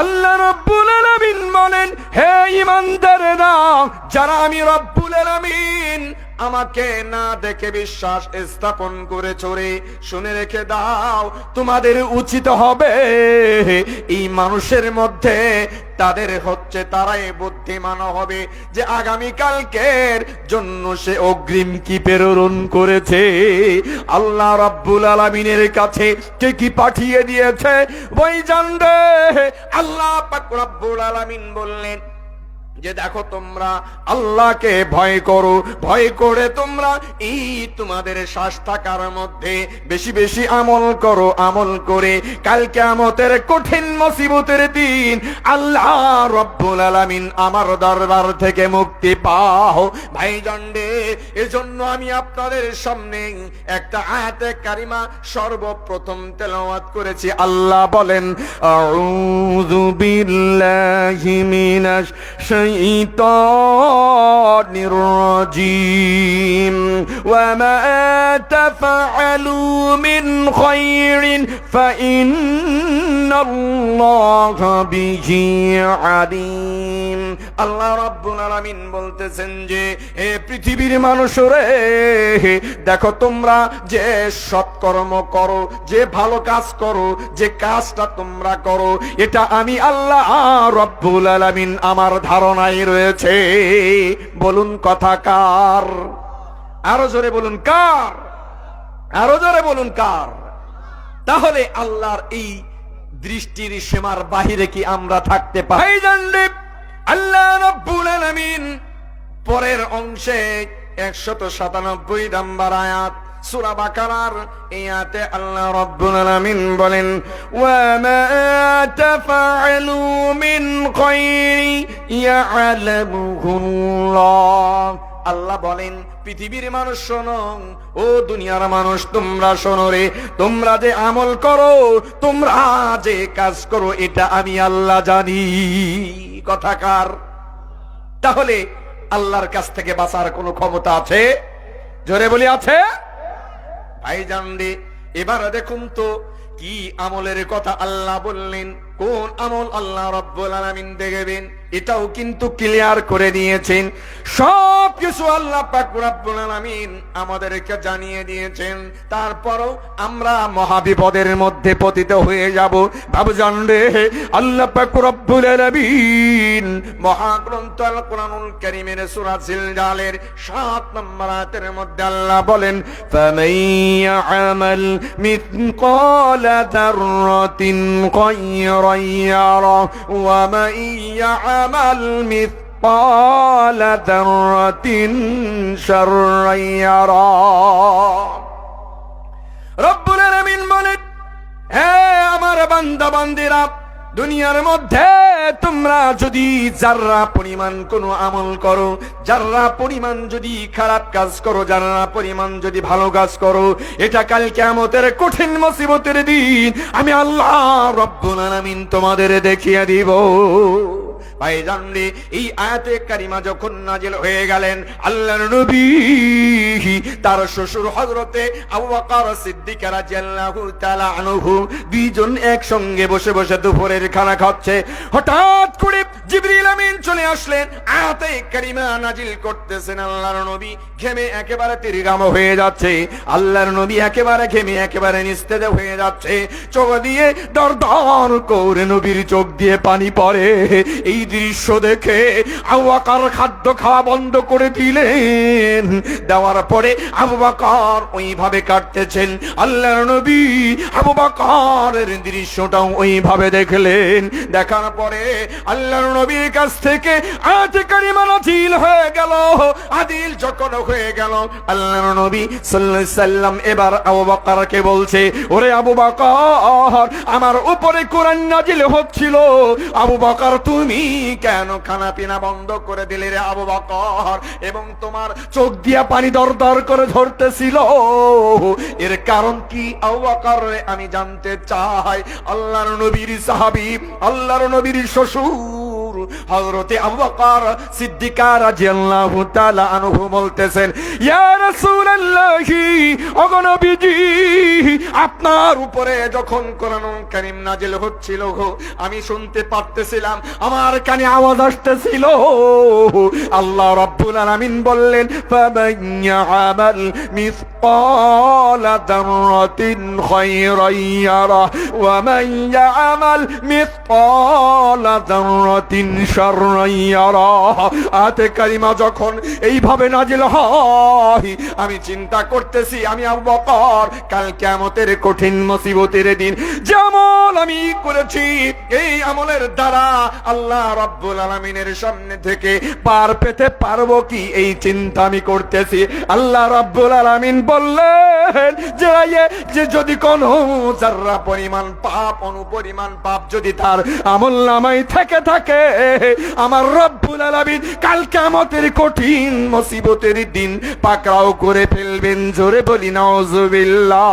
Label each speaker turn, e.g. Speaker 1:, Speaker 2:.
Speaker 1: আল্লাহ রব্বুল আলামিন বলেন, হে ইমানদারেরা যারা আমি রব্বুল আলামিন আমাকে না দেখে বিশ্বাস স্থাপন করে চড়ে, শুনে রেখে দাও, তোমাদের উচিত হবে এই মানুষের মধ্যে তাদের হচ্ছে তারাই বুদ্ধিমান হবে যে আগামী কালকের জন্য সে অগ্রিম কি প্রেরণ করেছে? আল্লাহ রাব্বুল আলামিনের কাছে কে কি পাঠিয়ে দিয়েছে? ওই জানবে। আল্লাহ রাব্বুল আলামিন বললেন যে দেখো তোমরা আল্লাহকে ভয় করো, ভয় করে তোমরা এই তোমাদের শ্বাস মধ্যে বেশি বেশি আমল করো, আমল করে কাল কেমতের কঠিন মুসিবতের দিন আল্লাহ রব্বুল আলামিন আমার দরবার থেকে মুক্তি পাও। ভাইজন্ডে এজন্য আমি আপনাদের সামনে একটা আয়াতে কারিমা সর্বপ্রথম তেলাওয়াত করেছি। আল্লাহ বলেন, আউযু বিল্লাহি মিনাশ শাইতানির রাজিম ওয়া মা তাফআলু মিন খাইরিন ফাইন্নাল্লাহা বিহি আলিম আল্লাহ রাব্বুল আলামিন বলতেছেন যে, হে পৃথিবীর মানুষরে, দেখো তোমরা যে সৎকর্ম করো, যে ভালো কাজ করো, যে কাজটা তোমরা করো, এটা আমি আল্লাহ রব্বুল আলামিন আমার ধারণায় রয়েছে। বলুন কথা কার? আরও জোরে বলুন কার? আরও জোরে বলুন কার? তাহলে আল্লাহর এই দৃষ্টির সীমার বাহিরে কি আমরা থাকতে পারি? জানলে আল্লাহ রব্বুল আলামিন পরের অংশে একশত সাতানব্বই নাম্বার আয়াত, সূরা বাকারার এই আয়াতে আল্লাহ রব্বুল আলামিন বলেন, ওয়া মা তাফআলু মিন খায়রি ইয়ালামুহুল্লাহ। আল্লাহ বলেন, পৃথিবীর মানুষ শোনো, ও দুনিয়ার মানুষ, তোমরা শোনো রে, তোমরা যে আমল করো, তোমরা যে কাজ করো, এটা আমি আল্লাহ জানি। কথাকার তাহলে আল্লাহর কাছ থেকে বাঁচার কোনো ক্ষমতা আছে? জোরে বলি, আছে? ভাই জানলে এবার দেখুন তো, কি আমলের কথা আল্লাহ বললেন? কোন আমল আল্লাহ রব্বুল আলামিন দেখবেন? এটাও কিন্তু ক্লিয়ার করে দিয়েছেন। সব কিছু আল্লাহ পাক রব্বুল আলামিন আমাদেরকে জানিয়ে দিয়েছেন। তারপরও আমরা মহাবিপদের মধ্যে পতিত হয়ে যাব। বাবু জানলে আল্লাহ পাক রব্বুল আলামিন মহাগ্রন্থ আল কোরআনুল কারীমের সূরা জিলজালের 7 নম্বর আয়াতের মধ্যে আল্লাহ বলেন, ফামান ইয়ামাল মিথকালা যাররাতিন খায়রান ইয়ারা, ওয়া মান ইয়ামাল মিথকালা যাররাতিন শাররান ইয়ারা। রব্বুল আলামিন বলেন, হে আমার বান্দা বান্দিরা দুনিয়ার মধ্যে তোমরা যদি যারা পরিমাণ কোনো আমল করো যারা পরিমাণ যদি খারাপ কাজ করো যারা পরিমাণ যদি ভালো কাজ করো, এটা কাল কেমতের কঠিন মুসিবতের দিন। আমি আল্লাহ রব্বুল আলামিন তোমাদের দেখিয়ে দিব। ভাই জানলে, এই আয়াতে কারিমা যখন নাজিল হয়ে গেলেন, আল্লাহর নবী তার শ্বশুর হযরতে আবু বকর সিদ্দিক রাদিয়াল্লাহু তাআলা আনহু, দুইজন একসঙ্গে বসে বসে দুপুরের খানা খাচ্ছে। হঠাৎ করে জিবরিল আমিন চলে আসলেন। আয়াতে কারিমা নাজিল করতেছেন আল্লাহর নবী। ঘেমে একেবারে তিরগাম হয়ে যাচ্ছে। আল্লাহর নবী একেবারে ঘেমে একেবারে নিস্তেজ হয়ে যাচ্ছে। চোখ দিয়ে করে নবীর চোখ দিয়ে পানি পড়ে। এই দৃশ্য দেখে আবু বকর খাদ্য খাওয়া বন্ধ করে দিলেন। দেওয়ার পরে আবু বকর ওইভাবে কাটতেছেন। আল্লাহর নবী আবু দৃশ্যটাও ওইভাবে দেখলেন। দেখার পরে আল্লাহর নবীর কাছ থেকে হয়ে গেল, আদিল যখন হয়ে গেল, আল্লাহর নবী সাল্লাল্লাহু সাল্লাম এবার আবু বকরকে বলছে, ওরে আবু বকর, আমার উপরে কোরআন নাজিল হচ্ছিল। আবু বকর, তুমি কেন খানা পিনা বন্ধ করে দিলে রে আবু বকর? এবং তোমার চোখ দিয়া পানি দর দর করে ধরতেছিল এর কারণ কি আবু বকর আমি জানতে চাই। আল্লাহর নবীর সাহাবী, আল্লাহর নবীর শ্বশুর। সিদ্দিকা রাদিয়াল্লাহু তাআলা আনহু বলতেছেন, ইয়া নবীজি, আপনার উপরে যখন কোরআন কারীম নাজিল হচ্ছিল আমি শুনতে পারতেছিলাম, আমার কানে আওয়াজ আসতেছিল। আল্লাহ রাব্বুল আলামিন বললেন, ফামান ইয়ামাল মিসকাল দাররাতিন খায়রান ইয়ারা ওয়া মান ইয়ামাল মিসকাল দাররাতিন শাররান ইয়ারা আতে কারিমা যখন এইভাবে নাজিল হয়, আমি চিন্তা করতেছি, আমি আবু বকর, কাল কিয়ামতের কঠিন মুসিবতের দিন। যেমন আমি করেছি, এই আমলের দ্বারা আল্লাহ রাব্বুল আলামিনের সামনে থেকে পার পেতে পারব কি? এই চিন্তা আমি করতেছি। আল্লাহ রাব্বুল আলামিন বললেন যে যে যদি কোন যারা পরিমাণ পাপ পাপ যদি তার আমল নামাই থেকে থাকে, আমার রব্বুল আলামিন কাল কিয়ামতের কঠিন মুসিবতের দিন পাকড়াও করে ফেলবেন। জোরে বলি, নাউজুবিল্লাহ।